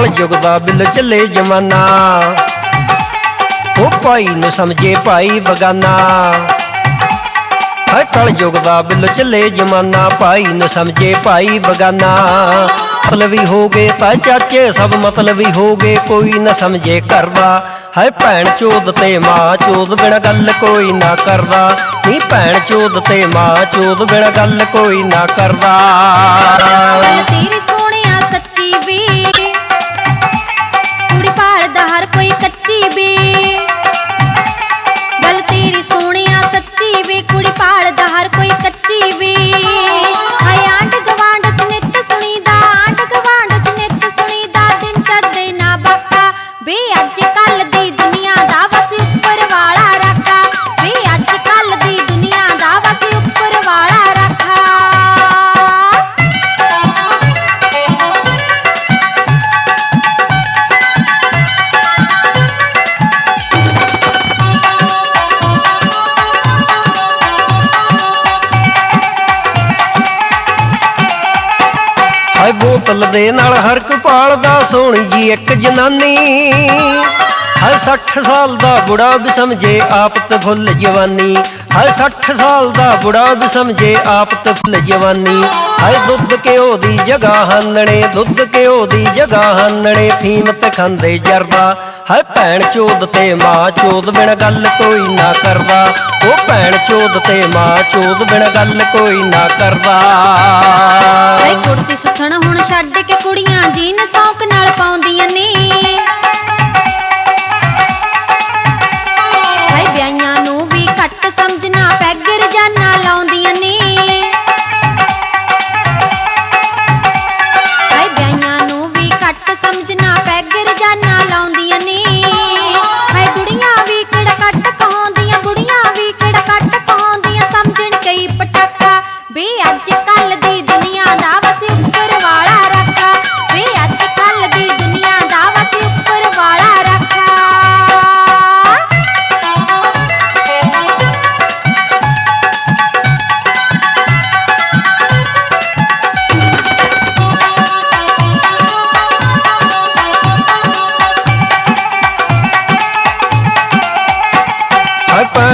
ਕਲ ਯੁਗ ਦਾ ਬਿੱਲ ਚੱਲੇ ਜਮਾਨਾ। ਉਹ ਭਾਈ ਨੂੰ ਸਮਝੇ ਭਾਈ ਬਗਾਨਾ। ਹਰ ਕਲ ਯੁਗ ਦਾ ਬਿੱਲ ਚੱਲੇ ਜਮਾਨਾ, ਭਾਈ ਨੂੰ ਸਮਝੇ ਭਾਈ ਬਗਾਨਾ। ਮਤਲਬੀ ਹੋ ਗਏ ਤਾਂ ਚਾਚੇ, ਸਭ ਮਤਲਬੀ ਹੋ ਗਏ, ਕੋਈ ਨਾ ਸਮਝੇ ਕਰਦਾ। ਹੈ ਭੈਣ ਚੋਦ ਤੇ ਮਾਂ ਚੋਦ ਬਿਨ ਗੱਲ ਕੋਈ ਨਾ ਕਰਦਾ। ਨੀ ਭੈਣ ਚੋਦ ਤੇ ਮਾਂ ਚੋਦ ਬਿਨ ਗੱਲ ਕੋਈ ਨਾ ਕਰਦਾ। ਤੇਰੀ ਸੋਹਣਿਆ ਸੱਚੀ ਵੇ ਹਾਏ ਦੇ ਨਾਲ ਹਰ ਕੋ ਪਾਲਦਾ ਸੋਹਣੀ ਜੀ ਇੱਕ ਜਨਾਨੀ। ਹਾਏ 60 ਸਾਲ ਦਾ ਬੁੜਾ ਵੀ ਸਮਝੇ ਆਪ ਤੇ ਫੁੱਲ ਜਵਾਨੀ। ਹਾਏ 60 ਸਾਲ ਦਾ ਬੁੜਾ ਵੀ ਸਮਝੇ ਆਪ ਤੇ ਫੁੱਲ ਜਵਾਨੀ। ਹਾਏ ਦੁੱਧ ਘਿਓ ਦੀ ਜਗ੍ਹਾ ਹਾਨਣੇ, ਦੁੱਧ ਘਿਓ ਦੀ ਜਗ੍ਹਾ ਹਾਨਣੇ ਫੀਮ ਤੇ ਖਾਂਦੇ ਜਰਦਾ। ਹਾਏ ਭੈਣ ਚੋਦ ਤੇ ਮਾਂ ਚੋਦ ਬਿਨ ਗੱਲ ਕੋਈ ਨਾ ਕਰਦਾ। ਉਹ ਭੈਣ ਚੋਦ ਤੇ ਮਾਂ ਚੋਦ ਬਿਨ ਗੱਲ ਕੋਈ ਨਾ ਕਰਦਾ। ਕੁੜਤੀ ਸੁੱਥਣ ਹੁਣ ਛੱਡ ਕੇ ਕੁੜੀਆਂ ਜੀਨ ਸੌਂਕ ਨਾਲ ਪਾਉਂਦੀਆਂ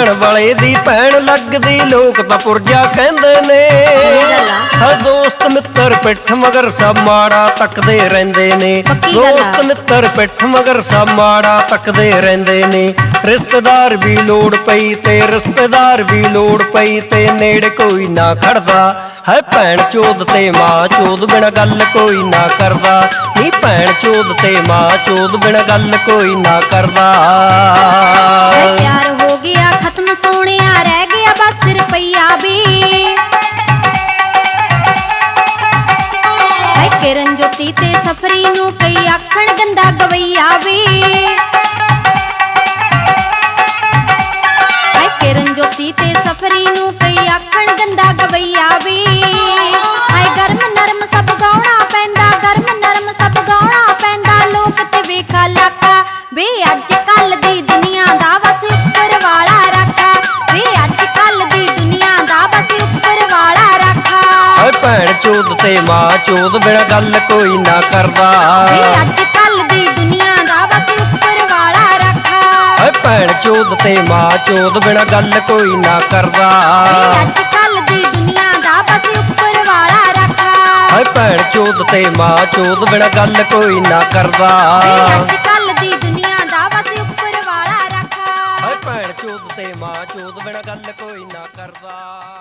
ਭੈਣ ਵਾਲੇ ਦੀ ਭੈਣ ਲੱਗਦੀ ਲੋਕ ਤਾਂ ਪੁਰਜਾ ਕਹਿੰਦੇ ਨੇ। ਹਾਏ ਦੋਸਤ ਮਿੱਤਰ ਪਿੱਠ ਮਗਰ ਸਭ ਮਾੜਾ ਤੱਕਦੇ ਰਹਿੰਦੇ ਨੇ। ਦੋਸਤ ਮਿੱਤਰ ਪਿੱਠ ਮਗਰ ਸਭ ਮਾੜਾ ਤੱਕਦੇ ਰਹਿੰਦੇ ਨੇ। ਰਿਸ਼ਤੇਦਾਰ ਵੀ ਲੋੜ ਪਈ ਤੇ ਰਿਸ਼ਤੇਦਾਰ ਵੀ ਲੋੜ ਪਈ ਤੇ ਨੇੜੇ ਕੋਈ ਨਾ ਖੜਦਾ। ਹੈ ਭੈਣ ਚੋਦ ਤੇ ਮਾਂ ਚੋਦ ਬਿਨ ਗੱਲ ਕੋਈ ਨਾ ਕਰਦਾ। ਨੀ ਭੈਣ ਚੋਦ ਤੇ ਮਾਂ ਚੋਦ ਬਿਨ ਗੱਲ ਕੋਈ ਨਾ ਕਰਦਾ। ਕਿਰਨ ਜੋਤੀ ਤੇ ਸਫਰੀ ਨੂੰ ਕਈ ਆਖਣ ਗੰਦਾ ਗਵਈਆ ਵੀ। ਹਾਏ ਕਿਰਨ ਜੋਤੀ ਤੇ ਸਫਰੀ ਨੂੰ ਕਈ ਆਖਣ ਗੰਦਾ ਗਵਈਆ ਵੀ। ਹਾਏ ਗਰਮ ਨਰਮ ਸਭ ਗਾਉਣਾ ਪੈਂਦਾ, ਗਰਮ ਨਰਮ ਸਭ ਗਾਉਣਾ ਪੈਂਦਾ, ਲੋਕ ਤੇ ਵੇਖਾ ਲਾਕਾ ਵੇ ਅੱਜ ਚੋਦ ਤੇ ਮਾਂ ਚੋਦ ਬਿਨ ਗੱਲ ਕੋਈ ਨਾ ਕਰਦਾ। ਵੇ ਅੱਜ ਕੱਲ ਦੀ ਦੁਨੀਆ ਦਾ ਵਸ ਉੱਪਰ ਵਾਲਾ ਰਾਖਾ। ਹਾਏ ਭੈਣ ਚੋਦ ਤੇ ਮਾਂ ਚੋਦ ਬਿਨ ਗੱਲ ਕੋਈ ਨਾ ਕਰਦਾ। ਵੇ ਅੱਜ ਕੱਲ ਦੀ ਦੁਨੀਆ ਦਾ ਵਸ ਉੱਪਰ ਵਾਲਾ ਰਾਖਾ। ਹਾਏ ਭੈਣ ਚੋਦ ਤੇ ਮਾਂ ਚੋਦ ਬਿਨ ਗੱਲ ਕੋਈ ਨਾ ਕਰਦਾ। ਵੇ ਅੱਜ ਕੱਲ ਦੀ ਦੁਨੀਆ ਦਾ ਵਸ ਉੱਪਰ ਵਾਲਾ ਰਾਖਾ। ਹਾਏ ਭੈਣ ਚੋਦ ਤੇ ਮਾਂ ਚੋਦ ਬਿਨ ਗੱਲ ਕੋਈ ਨਾ ਕਰਦਾ।